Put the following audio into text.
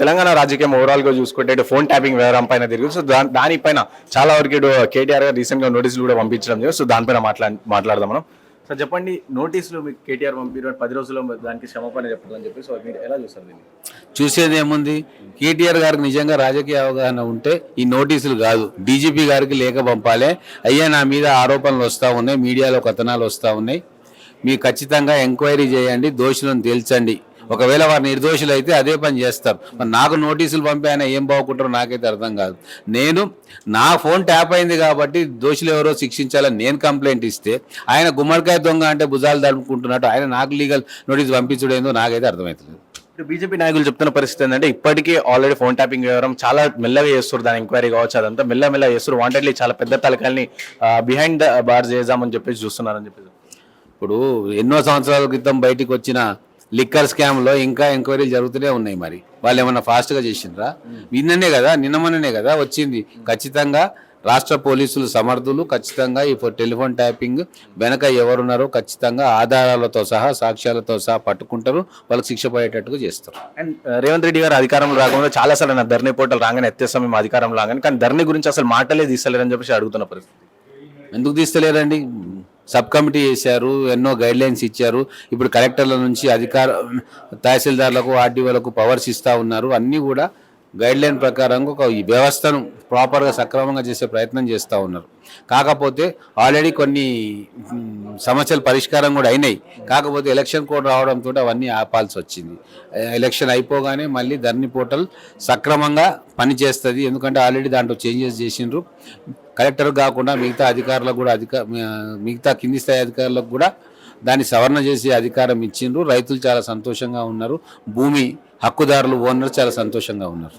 తెలంగాణ రాజకీయం ఓవరాల్గా చూసుకుంటే ఇటు ఫోన్ ట్యాపింగ్ వ్యవహారం పైన తిరిగి సో దా- దానిపైన చాలా వరకు ఇటు కేటీఆర్ గారు రీసెంట్గా నోటీసులు కూడా పంపించడం జరిగింది. సో దానిపైన మాట్లా మాట్లాడదాం మనం. సో చెప్పండి నోటీసులు మీకు కేటీఆర్ పంపిన పది రోజుల్లో దానికి క్షమాపణ చెప్పాలని చెప్పి సో మీరు ఎలా చూస్తారు దీన్ని? చూసేది ఏముంది? కేటీఆర్ గారికి నిజంగా రాజకీయ అవగాహన ఉంటే ఈ నోటీసులు కాదు. డీజీపీ గారికి లేఖ పంపాలి. అయ్యా నా మీద ఆరోపణలు వస్తూ ఉన్నాయి మీడియాలో కథనాలు వస్తూ ఉన్నాయి. మీరు ఖచ్చితంగా ఎంక్వైరీ చేయండి దోషులను తేల్చండి. ఒకవేళ వారు నిర్దోషులు అయితే అదే పని చేస్తారు. మరి నాకు నోటీసులు పంపాయన ఏం బాగుంటారో నాకైతే అర్థం కాదు. నేను నా ఫోన్ ట్యాప్ అయింది కాబట్టి దోషులు ఎవరో శిక్షించాలని నేను కంప్లైంట్ ఇస్తే ఆయన గుమ్మడికాయ దొంగ అంటే భుజాలు తడుపుకుంటున్నట్టు ఆయన నాకు లీగల్ నోటీస్ పంపించడం ఏందో నాకైతే అర్థమవుతుంది ఇటు బీజేపీ నాయకులు చెప్తున్న పరిస్థితి ఏంటంటే ఇప్పటికీ ఆల్రెడీ ఫోన్ ట్యాపింగ్ వ్యవహారం చాలా మెల్లగా చేస్తారు దాని ఎంక్వైరీ కావచ్చు అదంతా మెల్ల మెల్ల చేస్తారు వాంటెడ్లీ చాలా పెద్ద తలకాయల్ని బిహైండ్ ద బార్ చేద్దామని చెప్పేసి చూస్తున్నారని చెప్పేసి. ఇప్పుడు ఎన్నో సంవత్సరాల క్రితం బయటికి వచ్చిన లిక్కర్ స్కామ్లో ఇంకా ఎంక్వైరీలు జరుగుతూనే ఉన్నాయి మరి. వాళ్ళు ఏమన్నా ఫాస్ట్గా చేసిండ్రా? నిన్ననే కదా నిన్న మొన్ననే కదా వచ్చింది. ఖచ్చితంగా రాష్ట్ర పోలీసులు సమర్థులు ఖచ్చితంగా ఈ టెలిఫోన్ ట్యాపింగ్ వెనక ఎవరున్నారో ఖచ్చితంగా ఆధారాలతో సహా సాక్ష్యాలతో సహా పట్టుకుంటారు. వాళ్ళకి శిక్ష పడేటట్టుగా చేస్తారు. అండ్ రేవంత్ రెడ్డి గారు అధికారంలో రాకుండా చాలా సార్లు నా ధర్నీ పోర్టల్ రాగానే ఎత్తేస్తాం మేము అధికారంలో రాగానే కానీ ధర్నీ గురించి అసలు మాటలే తీస్తలేరని చెప్పేసి అడుగుతున్న పరిస్థితి. ఎందుకు తీస్తలేరండి? సబ్ కమిటీ చేశారు ఎన్నో గైడ్ లైన్స్ ఇచ్చారు. ఇప్పుడు కలెక్టర్ల నుంచి అధికార తహసీల్దార్లకు ఆర్డీఓలకు పవర్స్ ఇస్తూ ఉన్నారు. అన్నీ కూడా గైడ్ లైన్ ప్రకారంగా ఒక ఈ వ్యవస్థను ప్రాపర్గా సక్రమంగా చేసే ప్రయత్నం చేస్తూ ఉన్నారు. కాకపోతే ఆల్రెడీ కొన్ని సమస్యలు పరిష్కారం కూడా అయినాయి. కాకపోతే ఎలక్షన్ కోడ్ రావడంతో అవన్నీ ఆపాల్సి వచ్చింది. ఎలక్షన్ అయిపోగానే మళ్ళీ ధర్ని పోర్టల్ సక్రమంగా పనిచేస్తుంది. ఎందుకంటే ఆల్రెడీ దాంట్లో చేంజెస్ చేసిండ్రు. కలెక్టర్ కాకుండా మిగతా అధికారులకు కూడా అధిక మిగతా కింది స్థాయి అధికారులకు కూడా దాన్ని సవరణ చేసే అధికారం ఇచ్చిండ్రు. రైతులు చాలా సంతోషంగా ఉన్నారు. భూమి హక్కుదారులు ఓనర్ చాలా సంతోషంగా ఉన్నారు.